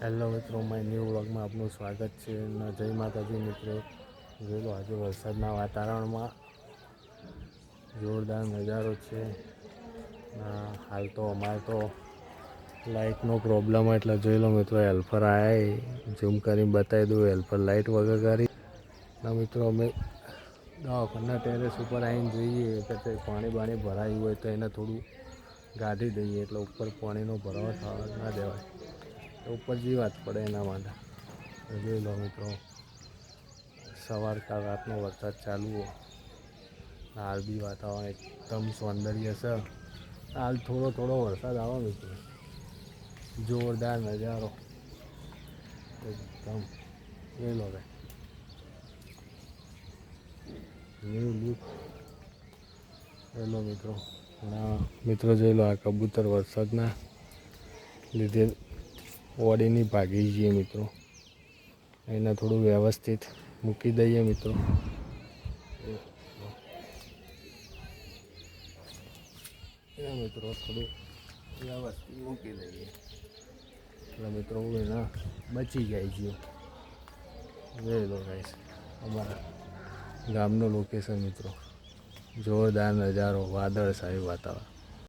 Hello મિત્રો my new વ્લોગમાં આપનું સ્વાગત છે. અને જય માતાજી મિત્રો. જોયેલો આજે વરસાદના વાતાવરણમાં જોરદાર નજારો છે. હાલ તો અમારે તો લાઇટનો પ્રોબ્લેમ એટલે જોઈ લો મિત્રો, હેલ્પર આવ્યા ઝૂમ કરીને બતાવી દઉં, હેલ્પર લાઇટ વગર કરી. ના, મિત્રો, અમે દવાખાના ટેરેસ ઉપર આવીને જોઈએ, કે પાણી બાણી ભરાયું હોય તો એને થોડું ગાઢી દઈએ, એટલે ઉપર પાણીનો ભરાવો થવા ના દેવાય. ઉપર જીવાત પડે એના માટે. તો જોઈ લો મિત્રો, સવાર કા રાતનો વરસાદ ચાલુ હોય હાલ બી વાતાવરણ એકદમ સૌંદર્ય છે. હાલ થોડો થોડો વરસાદ આવે મિત્રો. જોરદાર નજારો. એકદમ. જોઈ લો ભાઈ. ન્યૂ લુક જોઈ લો મિત્રો. મિત્રો જોઈ લો આ કબૂતર વરસાદના લીધે ઓડીની ભાગી જઈએ મિત્રો. એને થોડું વ્યવસ્થિત મૂકી દઈએ મિત્રો. મિત્રો થોડું વ્યવસ્થિત મૂકી દઈએ. એટલે મિત્રો હું એના બચી જાય છે. જોઈ લો ગાઈસ અમારા ગામનું લોકેશન મિત્રો. જોરદાર નજારો વાદળ સાહેબ વાતાવરણ.